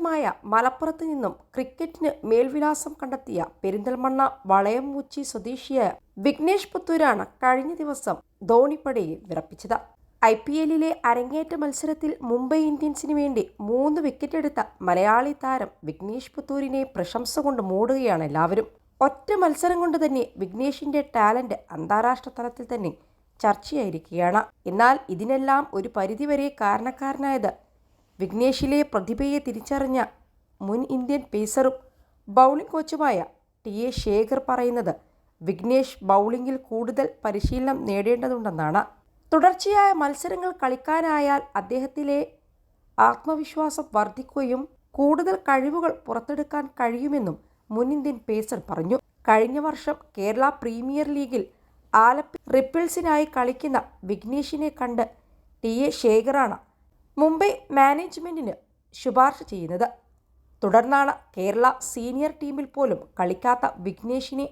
സ്വന്തമായ മലപ്പുറത്ത് നിന്നും ക്രിക്കറ്റിന് മേൽവിലാസം കണ്ടെത്തിയ പെരിന്തൽമണ്ണ വളയംമൂച്ചി സ്വദേശിയായ വിഘ്നേഷ് പുത്തൂരാണ് കഴിഞ്ഞ ദിവസം ധോണിപ്പടയിൽ വിറപ്പിച്ചത്. ഐ പി എല്ലിലെ അരങ്ങേറ്റ മത്സരത്തിൽ മുംബൈ ഇന്ത്യൻസിന് വേണ്ടി മൂന്ന് വിക്കറ്റെടുത്ത മലയാളി താരം വിഘ്നേഷ് പുത്തൂരിനെ പ്രശംസ കൊണ്ട് മൂടുകയാണ് എല്ലാവരും. ഒറ്റ മത്സരം കൊണ്ട് തന്നെ വിഘ്നേഷിന്റെ ടാലന്റ് അന്താരാഷ്ട്ര തലത്തിൽ തന്നെ ചർച്ചയായിരിക്കുകയാണ്. എന്നാൽ ഇതിനെല്ലാം ഒരു പരിധിവരെ കാരണക്കാരനായത് വിഘ്നേഷിലെ പ്രതിഭയെ തിരിച്ചറിഞ്ഞ മുൻ ഇന്ത്യൻ പേസറും ബൗളിംഗ് കോച്ചുമായ ടി എ ശേഖർ പറയുന്നത് വിഘ്നേഷ് ബൗളിംഗിൽ കൂടുതൽ പരിശീലനം നേടേണ്ടതുണ്ടെന്നാണ്. തുടർച്ചയായ മത്സരങ്ങൾ കളിക്കാനായാൽ അദ്ദേഹത്തിലെ ആത്മവിശ്വാസം വർദ്ധിക്കുകയും കൂടുതൽ കഴിവുകൾ പുറത്തെടുക്കാൻ കഴിയുമെന്നും മുൻ ഇന്ത്യൻ പേസർ പറഞ്ഞു. കഴിഞ്ഞ വർഷം കേരള പ്രീമിയർ ലീഗിൽ ആലപ്പി റിപ്പിൾസിനായി കളിക്കുന്ന വിഘ്നേഷിനെ കണ്ട് ടി എ ശേഖറാണ് മുംബൈ മാനേജ്മെന്റിന് ശുപാർശ ചെയ്യുന്നത്. തുടർന്നാണ് കേരള സീനിയർ ടീമിൽ പോലും കളിക്കാത്ത വിഘ്നേഷിനെ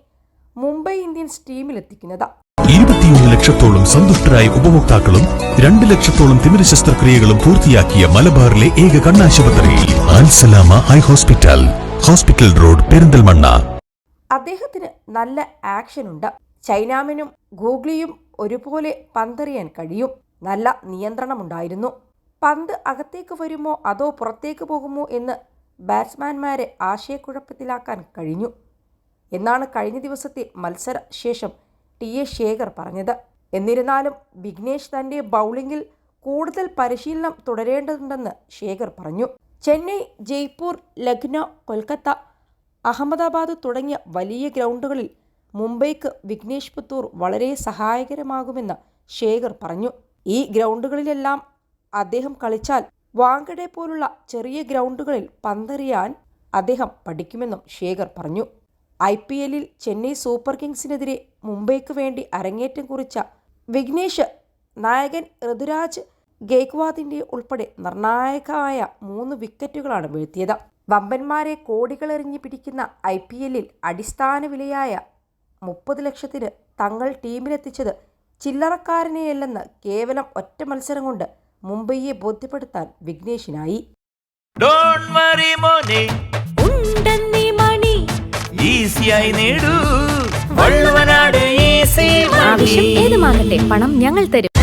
മുംബൈ ഇന്ത്യൻസ് ടീമിലെത്തിക്കുന്നത്. ഇരുപത്തിയൊന്ന് ലക്ഷത്തോളം സന്തുഷ്ടരായ ഉപഭോക്താക്കളും രണ്ട് ലക്ഷത്തോളം തിമിര ശസ്ത്രക്രിയകളും പൂർത്തിയാക്കിയ മലബാറിലെ ഏക കണ്ണാശുപത്രി Al Salama eye hospital hospital road Perinthalmanna. അദ്ദേഹത്തിന് നല്ല ആക്ഷൻ ഉണ്ട് ചൈനാമിനും ഗൂഗ്ലിയും ഒരുപോലെ പന്തറിയാൻ കഴിയും. നല്ല നിയന്ത്രണമുണ്ടായിരുന്നു. പന്ത് അകത്തേക്ക് വരുമോ? അതോ പുറത്തേക്ക് പോകുമോ? എന്ന് ബാറ്റ്സ്മാൻമാരെ ആശയക്കുഴപ്പത്തിലാക്കാൻ കഴിഞ്ഞു. എന്നാണ് കഴിഞ്ഞ ദിവസത്തെ മത്സര ശേഷം ടി. എ. ശേഖർ പറഞ്ഞത്. എന്നിരുന്നാലും വിഘ്നേഷ് തന്റെ ബൗളിംഗിൽ കൂടുതൽ പരിശീലനം തുടരേണ്ടതുണ്ടെന്ന് ശേഖർ പറഞ്ഞു. ചെന്നൈ ജയ്പൂർ ലക്നൗ കൊൽക്കത്ത അഹമ്മദാബാദ് തുടങ്ങിയ വലിയ ഗ്രൗണ്ടുകളിൽ മുംബൈക്ക് വിഘ്നേഷ് പുത്തൂർ വളരെ സഹായകരമാകുമെന്ന് ശേഖർ പറഞ്ഞു. ഈ ഗ്രൗണ്ടുകളിലെല്ലാം അദ്ദേഹം കളിച്ചാൽ വാങ്കഡെ പോലുള്ള ചെറിയ ഗ്രൗണ്ടുകളിൽ പന്തെറിയാൻ അദ്ദേഹം പഠിക്കുമെന്നും ശേഖർ പറഞ്ഞു. ഐ പി എല്ലിൽ ചെന്നൈ സൂപ്പർ കിങ്സിനെതിരെ മുംബൈക്ക് വേണ്ടി അരങ്ങേറ്റം കുറിച്ച വിഘ്നേഷ് നായകൻ ഋതുരാജ് ഗേക്വാദിന്റെ ഉൾപ്പെടെ നിർണായകമായ മൂന്ന് വിക്കറ്റുകളാണ് വീഴ്ത്തിയത്. വമ്പന്മാരെ കോടികളെറിഞ്ഞ് പിടിക്കുന്ന ഐ പി എല്ലിൽ അടിസ്ഥാന വിലയായ മുപ്പത് ലക്ഷത്തിന് തങ്ങൾ ടീമിലെത്തിച്ചത് ചില്ലറക്കാരനെയല്ലെന്ന് കേവലം ഒറ്റ മത്സരം കൊണ്ട് മുംബൈയെ ബോധ്യപ്പെടുത്താൻ വിഘ്നേഷിനായി. ഡോണ്ട് വറി മോനെ. ഉണ്ടെന്നീ മണി. ഈസിയായി നേടൂ. വള്ളുവനാട് ഈസി ആവശ്യം ഏതുമാകട്ടെ പണം ഞങ്ങൾ തരും.